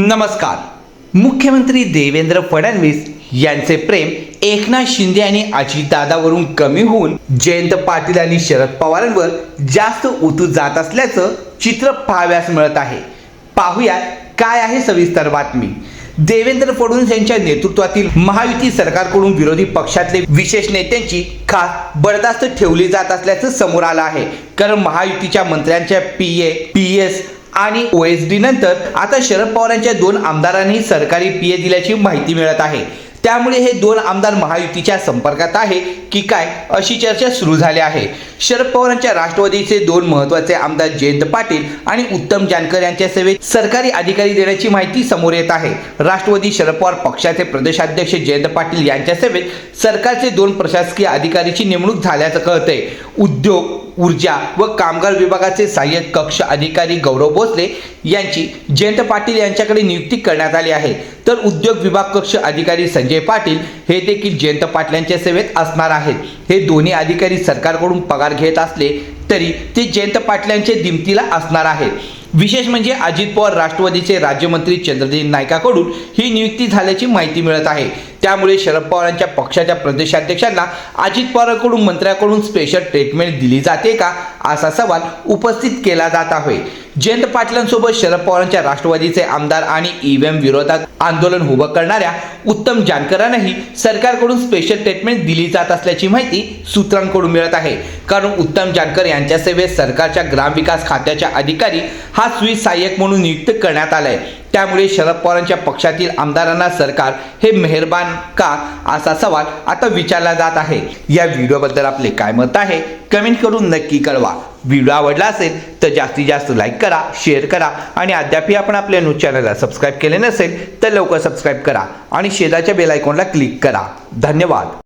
नमस्कार. मुख्यमंत्री देवेंद्र फडणवीस यांचे प्रेम एकनाथ शिंदे आणि अजितदादावरून कमी होऊन जयंत पाटील आणि शरद पवारांवर जास्त उतू जात असल्याचं चित्र पाहाव्यास मिळत आहे. पाहूयात काय आहे सविस्तर बातमी. देवेंद्र फडणवीस यांच्या नेतृत्वातील महायुती सरकारकडून विरोधी पक्षातले विशेष नेत्यांची खास बरदास्त ठेवली जात असल्याचं समोर आलं आहे. कारण महायुतीच्या मंत्र्यांच्या पी ए पी एस आणि ओएसडी नंतर आता शरद पवारांच्या दोन आमदारांनी सरकारी पीए दिल्याची माहिती मिळत आहे. त्यामुळे हे दोन आमदार महायुतीच्या संपर्कात आहे. की काय अशी चर्चा सुरू झाली आहे. शरद पवारांच्या राष्ट्रवादीचे दोन महत्त्वाचे आमदार जयंत पाटील आणि उत्तम जानकर यांच्या सेवेत सरकारी अधिकारी देण्याची माहिती समोर येत आहे. राष्ट्रवादी शरद पवार पक्षाचे प्रदेशाध्यक्ष जयंत पाटील यांच्या सेवेत सरकारचे दोन प्रशासकीय अधिकारीची नेमणूक झाल्याचं कळतंय. उद्योग ऊर्जा व कामगार विभागाचे सहाय्यक कक्ष अधिकारी गौरव भोसले यांची जयंत पाटील यांच्याकडे नियुक्ती करण्यात आली आहे. तर उद्योग विभाग कक्ष अधिकारी संजय पाटील हे देखील जयंत पाटील यांच्या सेवेत असणार आहे आहेत हे दोन्ही अधिकारी सरकारकडून पगार घेत असले तरी ते जयंत पाटलांचे दिमतीला असणार आहेत विशेष म्हणजे अजित पवार राष्ट्रवादीचे राज्यमंत्री चंद्रदेव नाईकाकडून ही नियुक्ती झाल्याची माहिती मिळत आहे. त्यामुळे शरद पवारांच्या पक्षाच्या प्रदेशाध्यक्षांना अजित पवारांकडून मंत्र्याकडून स्पेशल ट्रीटमेंट दिली जाते का? असा सवाल उपस्थित केला जात आहे. जयंत पाटलांसोबत शरद पवारांच्या राष्ट्रवादीचे आमदार आणि ईव्हीएम विरोधात आंदोलन उभं करणाऱ्या उत्तम जानकरांनाही सरकारकडून स्पेशल ट्रीटमेंट दिली जात असल्याची माहिती सूत्रांकडून मिळत आहे. कारण उत्तम जानकर यांच्या सेवेत सरकारच्या ग्रामविकास खात्याच्या अधिकारी हा स्वीस सहाय्यक म्हणून नियुक्त करण्यात आलाय. त्यामुळे शरद पवारांच्या पक्षातील आमदारांना सरकार हे मेहरबान का असा सवाल आता विचारला जात आहे. या व्हिडिओबद्दल आपले काय मत आहे कमेंट करून नक्की कळवा. व्हिडिओ आवडला असेल तर जास्तीत जास्त लाईक करा शेअर करा आणि अद्यापही आपण आपल्या न्यूज चॅनलला सबस्क्राईब केले नसेल तर लवकर सबस्क्राईब करा आणि शेजारच्या बेलायकॉनला क्लिक करा. धन्यवाद.